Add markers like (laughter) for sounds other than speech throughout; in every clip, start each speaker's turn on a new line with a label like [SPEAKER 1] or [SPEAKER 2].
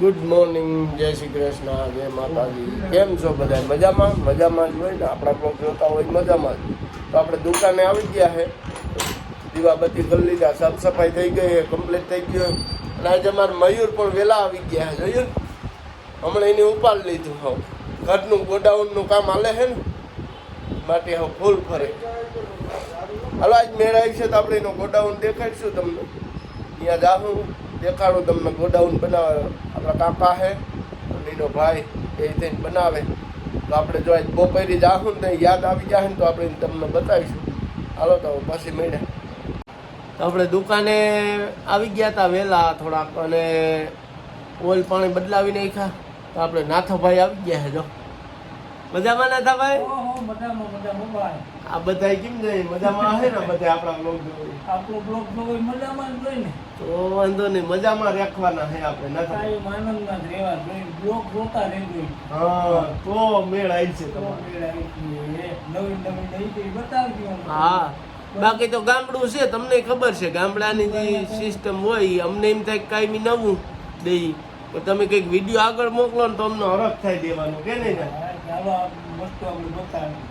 [SPEAKER 1] Good morning જય શ્રી કૃષ્ણ, જય માતાજી. કેમ છો બધા? મજામાં? મજામાં જ હોય ને? આપણા બ્લોગ જોતા હોય મજામાં જ. તો આપણે દુકાને આવી ગયા છે દીવાબત્તી કરી લીધા સાફ સફાઈ થઈ ગઈ કમ્પ્લીટ થઈ ગયો અને આજે અમારે મયુર પણ વહેલા આવી ગયા છે જોયું હમણાં એની ઉપાડ લીધું હવે. ઘરનું ગોડાઉનનું કામ હાલે છે ને? માટે હવે ફૂલ ફરે. હાલો, આજ મેળાવી છે તો આપણે એનો ગોડાઉન દેખાડીશું તમને. ત્યાં જાઉં. દેખાડું તમને ગોડાઉન બનાવે. આપણા કાકા હે એનો ભાઈ એ થઈને બનાવે. તો આપણે જો બપોરી બપોરે જાઉં ને યાદ આવી જાય ને તો આપણે તમને બતાવીશું. હાલો તો પછી મેળે. તો આપણે દુકાને આવી ગયા હતા વહેલા થોડાક અને ઓઇલ પાણી બદલાવી નાખ્યા. તો આપણે નાથોભાઈ આવી ગયા છે જો. મજામાં નાથાભાઈ?
[SPEAKER 2] ઓહો, મજામાં મજામાં ભાઈ.
[SPEAKER 1] આ બધા કેમ જાય મજામાં આવે ને બધા આપણા બ્લોગ જોઈ
[SPEAKER 2] આપણો બ્લોગ જોઈ મજામાં જોઈ ને.
[SPEAKER 1] તો વાંધો નહીં મજામાં રાખવાના છે આપણે
[SPEAKER 2] આનંદમાં જ રહેવા જોઈએ બ્લોગ જોતા રહેજો
[SPEAKER 1] હા તો મેળ આવી છે તમારે.
[SPEAKER 2] નવી નવી નવી બતાવજો
[SPEAKER 1] હા બાકી તો ગામડું છે તમને ખબર છે ગામડાની જે સિસ્ટમ હોય અમને એમ થાય કાંઈ નવું દઈ. તો તમે કંઈક વીડિયો આગળ મોકલો ને તો અમને હરખ થાય દેવાનું કે નહીં.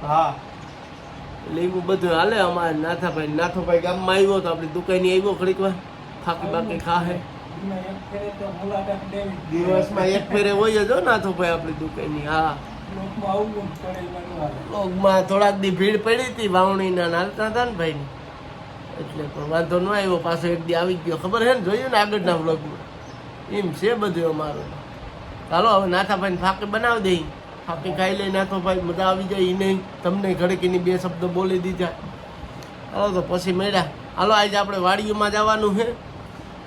[SPEAKER 2] હા
[SPEAKER 1] એટલે એવું બધું હાલે અમારે નાથાભાઈ નાથોભાઈ ગામમાં આવ્યો તો આપણી દુકાને આવ્યો ખડીક વાર. થાકી બાકી ખાહે. દિવસમાં એક ફેરે હોય જ નાથોભાઈ આપણી દુકાનની હા. લોગમાં થોડાક દી ભીડ પડી હતી વાવણીના નાલતા હતા ને ભાઈ. એટલે પણ વાંધો ન આવ્યો પાછો એક દી આવી ગયો. ખબર હે ને જોયું ને આગળના બ્લોગમાં એમ છે બધું અમારું. ચાલો હવે નાથાભાઈને ફાંકી બનાવી દઈ. ફાકી ખાઈ લઈ નાથોભાઈ મજા આવી જાય એને તમને ઘડકીની બે શબ્દ બોલી દીધા. હાલો તો પછી મળ્યા. હાલો આજે આપણે વાડીઓમાં જવાનું છે.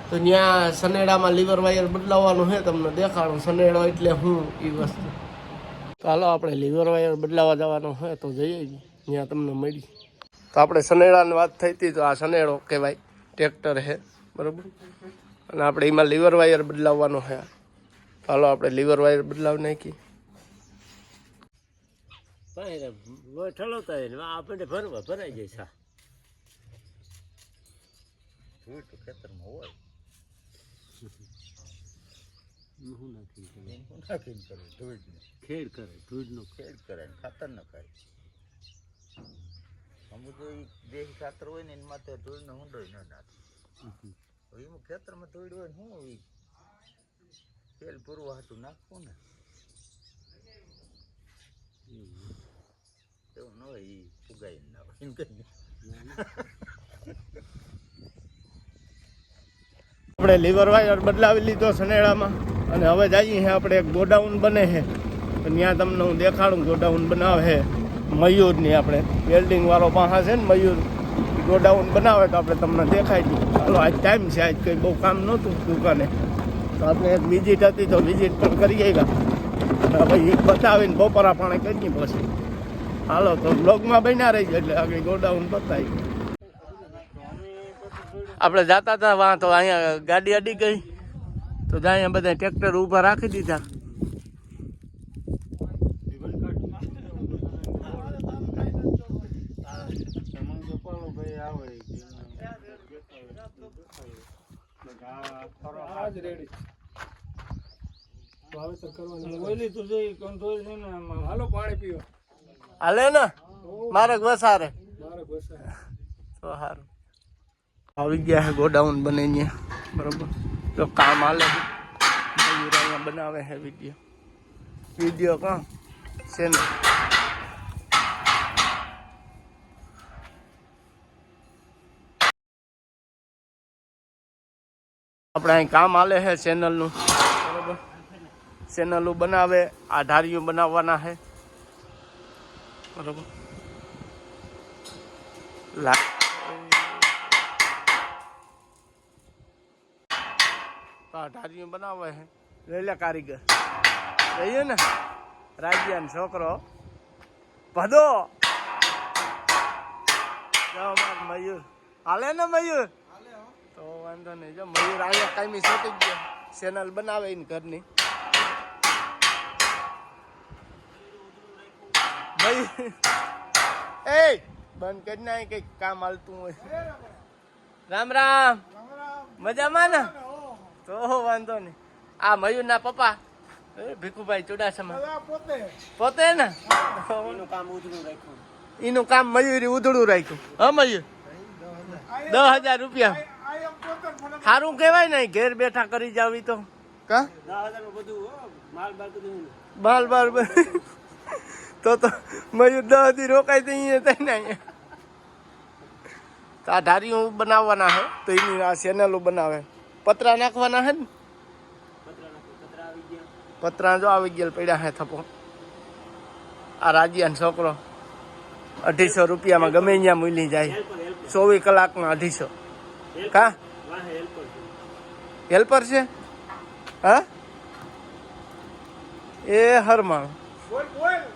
[SPEAKER 1] તો ત્યાં સનેડામાં લીવર વાયર બદલાવવાનું છે તમને દેખાડું સનેડો એટલે હું એ વસ્તુ. ચાલો આપણે લીવર વાયર બદલાવા જવાનું હોય તો જઈએ. ત્યાં તમને મળી. તો આપણે સનેડાની વાત થઈ હતી, તો આ સનેડો કહેવાય. ટ્રેક્ટર છે, બરાબર? અને આપણે એમાં લીવર વાયર બદલાવવાનો છે. ચાલો આપણે લીવર વાયર બદલાવી નાખી
[SPEAKER 3] ઠલવતા આપણે ભરવા ભરાઈ જાય સા ખેતરમાં હોય ખેડ કરે ધૂળનું ખેડ. કરે ને ખાતર ન કરે અમુક દેશી ખાતર હોય ને એની માથે ધૂળનો ઊંડો ન નાખે. હવે એમાં ખેતરમાં ધૂળ હોય ને શું એ તેલ પૂરવા હાટું નાખવું ને. એવું ન હોય એ ફુગાઈ ના હોય એમ કઈ
[SPEAKER 1] આપણે લીવર વાયર બદલાવી લીધો સનેડામાં અને હવે જઈએ છે આપણે એક ગોડાઉન બને છે ત્યાં તમને હું દેખાડું ગોડાઉન બનાવે છે મયુરની આપણે વેલ્ડિંગવાળો પાસા છે ને મયુર ગોડાઉન બનાવે તો આપણે તમને દેખાય દઈએ ચાલો આજ ટાઈમ છે, આજ કંઈ બહુ કામ નહોતું દુકાને. તો આપણે એક વિઝિટ હતી તો વિઝિટ પણ કરી આવ્યા. હવે એ બતાવીને બપોરા પાણી કરીએ પછી. હાલો, તો બ્લોગમાં બન્યા રહી એટલે આગળ ગોડાઉન બતાવી આપણે જતા હતા વાં તો અહીંયા ગાડી અડી ગઈ. તો અહીંયા બધા ટ્રેક્ટર ઊભા રાખી દીધા.
[SPEAKER 2] હાલે
[SPEAKER 1] ને? મારે વસારે તો સારું. આવી ગયા છે, ગોડાઉન બને અહીંયા બરોબર? તો કામ હાલે મયુર બનાવે છે વીડિયો વીડિયો કાં છે આપણે અહીં કામ હાલે છે ચેનલનું બરોબર? ચેનલો બનાવે આ ધારીઓ બનાવવાના છે. બરોબર? લા તો બનાવે છે. લેલે કારીગર. જઈએ ને રાજ્યાનો છોકરો ભદો. મયુર. હાલે ને મયુર? તો વાંધો નહીં. જો મયુર અહીંયા કાયમી છોટી ગયો. ચેનલ બનાવે ને ઘરની. એ બંધ કરી નાય કંઈક કામ હાલતું હોય. રામ રામ. મજામાં ને? તો વાંધો નહીં. આ મયુરના પપ્પા. એ ભીખુભાઈ ચુડાસમા. પોતે. ને? એનું કામ મયુરી ઉધડું રાખ્યું. હા મયુર? દસ હજાર રૂપિયા. સારું કહેવાય ને ઘેર બેઠા કરી જાવી તો. કા? બાલ બાલ તો તો મયુર દસ દી રોકાય તો અહીંયા થાય ને અહીંયા. તો આ ધારીઓ બનાવવાના હે તો એની આ ચેનલો બનાવે. પતરા નાખવાના હે ને? પતરા જો આવી ગયા પડ્યા હે થપો આ રાજ્યાનો છોકરો. અઢીસો રૂપિયામાં ગમે ત્યાં મૂલી જાય. ચોવીસ કલાકમાં અઢીસો. કા? હેલ્પર છે? હા? એ હરમાળ.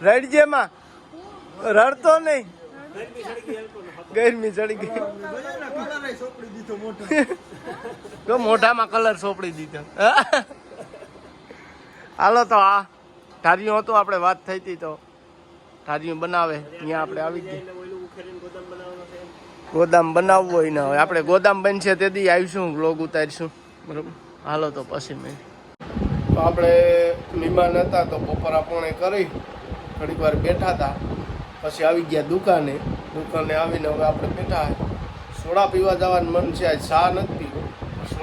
[SPEAKER 1] રડજે માં રડતો નહીં. ગરમી ચડી ગઈ તો મોઢામાં કલર સોપડી દીધો. હાલો તો આ ઠારીયું હતું, આપણે વાત થઈ હતી તો. ઠારીયું બનાવે, ત્યાં આપણે આવી ગયા ગોદામ બનાવવું હોય ને હવે. આપણે ગોદામ બનશે તે દી આવીશું વ્લોગ ઉતારીશું. બરોબર? હાલો તો પછી મેં. તો આપણે મહેમાન હતા તો બપોર આપણે કરી, થોડીક વાર બેઠા હતા. પછી આવી ગયા દુકાને. દુકાને આવીને હવે આપણે બેઠા. સોડા પીવા જવાનું મન છે, આજ ચા નથી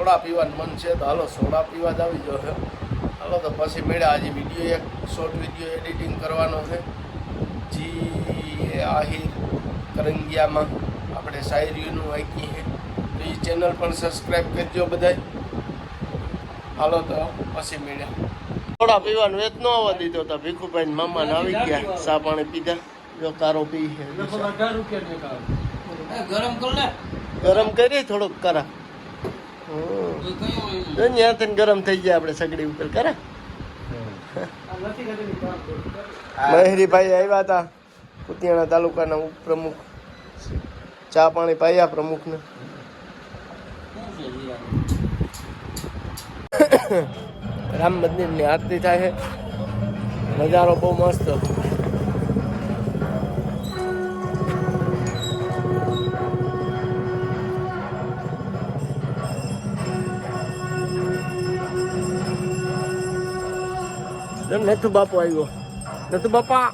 [SPEAKER 1] સોડા પીવાનું મન છે તો હાલો સોડા પીવા જ આવી જશે હાલો તો પછી મળ્યા આજે વીડિયો એક શોર્ટ વીડિયો એડિટિંગ કરવાનો છે. જી આહિર કરંગિયામાં આપણે શાયરીઓનું વાંકી છે તો એ ચેનલ પણ સબસ્ક્રાઈબ કરજો બધા હાલો તો પછી મળ્યા. થોડા પીવાનું એ ન આવવા દીધો તો ભીખુભાઈ મામાને આવી ગયા. સા પાણી પીધા. જો કારો પી છે.
[SPEAKER 2] ગરમ કર લે.
[SPEAKER 1] ગરમ કરી થોડુંક કરા. ત્યાં તને ગરમ થઈ જાય આપણે સગડી ઉપર કરે મહેરીભાઈ આવ્યા હતા કુતિયાણા તાલુકાના ઉપપ્રમુખ. ચા પાણી પાયા પ્રમુખને. (coughs) રામ મંદિરની આરતી થાય છે. નજારો બહુ મસ્ત. એમ નથુ બાપુ આવ્યો. નથુ બાપા.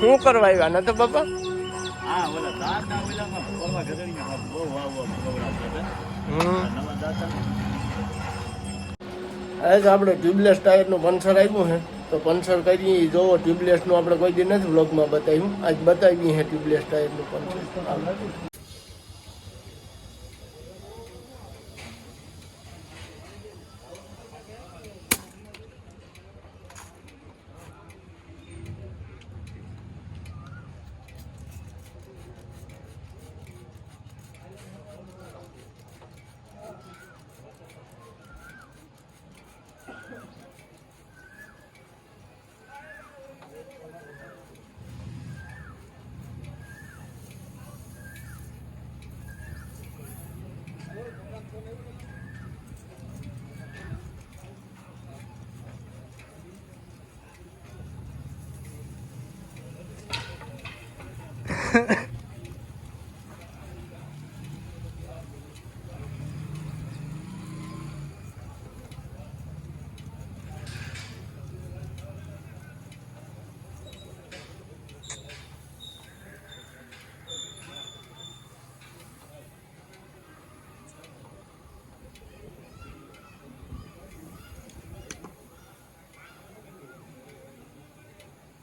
[SPEAKER 1] શું કરવા આવ્યા? નથુ બાપા?
[SPEAKER 2] હા
[SPEAKER 1] ટ્યુબલેસ ટાયરનું આપણે પંચર આવ્યું છે. તો પંચર કરી જોવો ટ્યુબલેસનું આપણે કોઈ દી નથી બ્લોગમાં બતાવ્યું. આજ બતાવી છે ટ્યુબલેસ ટાયરનું પંચર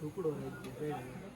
[SPEAKER 1] ढोकड़ो है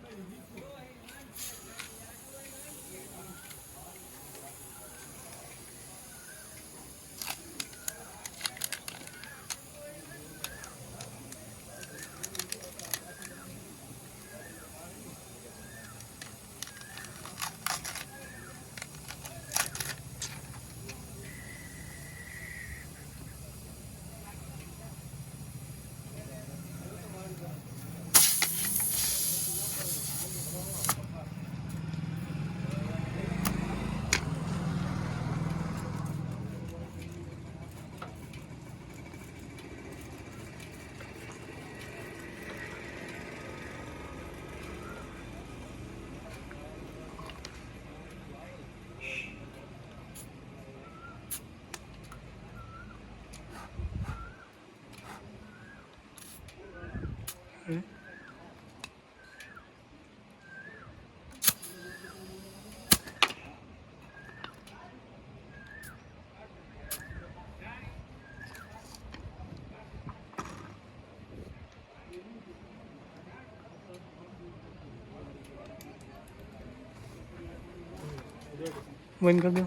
[SPEAKER 4] બંધ કરી દો.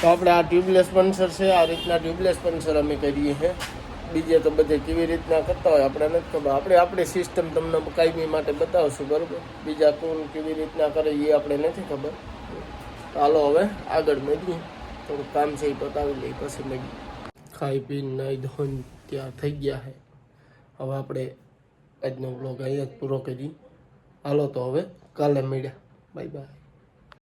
[SPEAKER 1] તો આપણે આ ટ્યુબલેસ પંચર છે, આ રીતના ટ્યુબલેસ પંચર અમે કરીએ છીએ. બીજે તો બધે કેવી રીતના કરતા હોય આપણે નથી ખબર. આપણે આપણી સિસ્ટમ તમને કાયમી માટે બતાવશું, બરાબર? બીજા કોણ કેવી રીતના કરે એ આપણે નથી ખબર. હાલો હવે આગળ મળીએ. થોડુંક કામ છે એ પતાવી લઈ પછી મળીએ. ખાઈ પીને નાઈ ધોન ત્યાં થઈ ગયા છે. હવે આપણે આજનો બ્લોગ અહીંયા જ પૂરો કરી હાલો તો હવે. કાલે મળ્યા બાય બાય